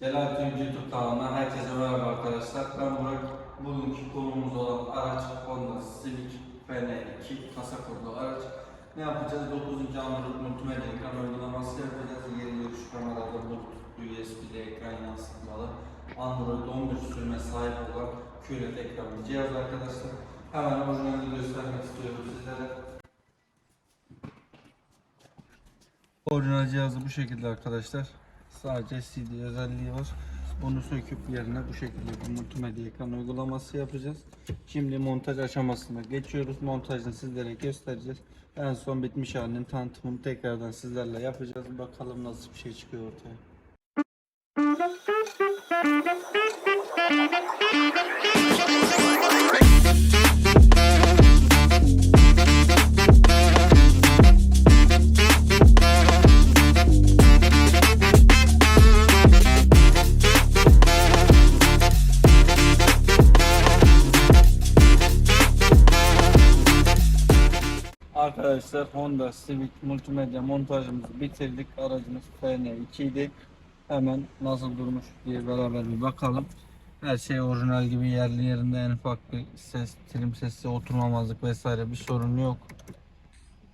Celal Tüm YouTube kanalından herkese merhaba arkadaşlar. Ben Burak. Bugünkü konumuz olan araç Honda Civic FN2 kasa kodlu araç. Ne yapacağız? 9. Android multimedya ekran uygulaması yapacağız. Yeni görüş kamerada Bluetooth, USB'li ekran yansıtmalı. Android 11 sürüme sahip olan QLED ekranlı cihaz arkadaşlar. Hemen orijinalini göstermek istiyorum sizlere. Orijinal cihazı bu şekilde arkadaşlar. Sadece CD özelliği var. Bunu söküp yerine bu şekilde bir multimedya ekran uygulaması yapacağız. Şimdi montaj aşamasına geçiyoruz. Montajını sizlere göstereceğiz. En son bitmiş halinin tanıtımını tekrardan sizlerle yapacağız. Bakalım nasıl bir şey çıkıyor ortaya. Arkadaşlar Honda Civic multimedya montajımızı bitirdik. Aracımız FN2 idi. Hemen nasıl durmuş diye beraber bir bakalım. Her şey orijinal gibi yerli yerinde en ufak bir ses, trim sesi, oturmamazlık vesaire bir sorun yok.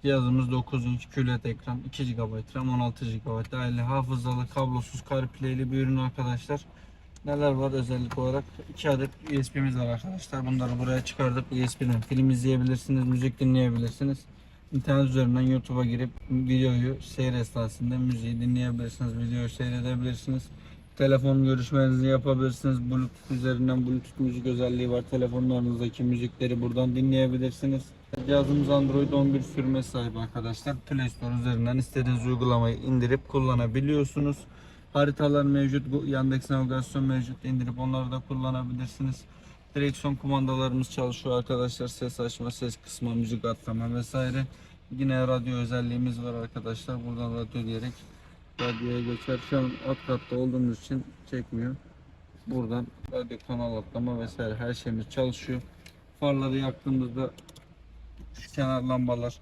Cihazımız 9 inç QLED ekran, 2 GB RAM, 16 GB dahili hafızalı, kablosuz, CarPlay'li bir ürün arkadaşlar. Neler var özellik olarak? 2 adet USB'miz var arkadaşlar. Bunları buraya çıkartıp USB'den film izleyebilirsiniz, müzik dinleyebilirsiniz. İnternet üzerinden YouTube'a girip videoyu seyir esnasında müziği dinleyebilirsiniz, videoyu seyredebilirsiniz. Telefon görüşmenizi yapabilirsiniz. Bluetooth üzerinden Bluetooth müzik özelliği var. Telefonlarınızdaki müzikleri buradan dinleyebilirsiniz. Cihazımız Android 11 sürme sahip arkadaşlar. Play Store üzerinden istediğiniz uygulamayı indirip kullanabiliyorsunuz. Haritalar mevcut, bu Yandex navigasyon mevcut. indirip onları da kullanabilirsiniz. Direksiyon kumandalarımız çalışıyor arkadaşlar. Ses açma, ses kısma, müzik atlama vesaire. Yine radyo özelliğimiz var arkadaşlar. Buradan radyo diyerek radyoya geçer. Şu an alt katta olduğumuz için çekmiyor. Buradan radyo kanal atlama vesaire her şeyimiz çalışıyor. Farları yaktığımızda şu kenar lambalar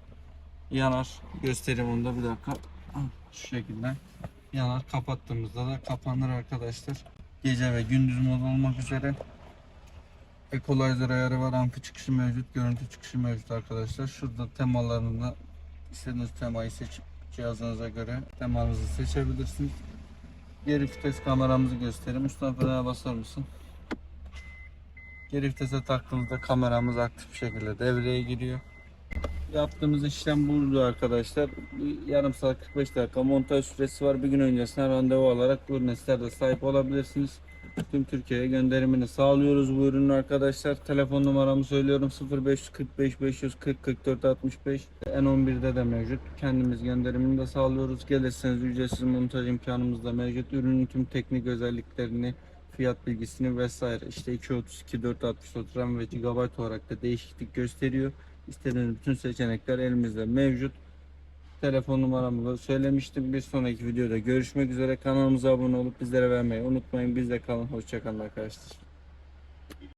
yanar. Göstereyim onu da bir dakika. Şu şekilde yanar. Kapattığımızda da kapanır arkadaşlar. Gece ve gündüz mod olmak üzere. Equalizer ayarı var. Amfi çıkışı mevcut. Görüntü çıkışı mevcut arkadaşlar. Şurada temalarında istediğiniz temayı seçip cihazınıza göre temanızı seçebilirsiniz. Geri vites kameramızı göstereyim. Mustafa frene basar mısın? Geri vitese taktığımızda kameramız aktif şekilde devreye giriyor. Yaptığımız işlem buydu arkadaşlar. Yarım saat 45 dakika montaj süresi var. Bir gün öncesine randevu alarak bu ürüne sahip olabilirsiniz. Tüm Türkiye'ye gönderimini sağlıyoruz bu ürünün arkadaşlar. Telefon numaramı söylüyorum 0545 540 44 65. N11'de de mevcut. Kendimiz gönderimini de sağlıyoruz. Gelirseniz ücretsiz montaj imkanımız da mevcut. Ürünün tüm teknik özelliklerini, fiyat bilgisini vesaire işte 232, 464 RAM ve GB olarak da değişiklik gösteriyor. İstediğiniz bütün seçenekler elimizde mevcut. Telefon numaramı da söylemiştim. Bir sonraki videoda görüşmek üzere. Kanalımıza abone olup bizlere vermeyi unutmayın. Bizde kalın. Hoşçakalın arkadaşlar.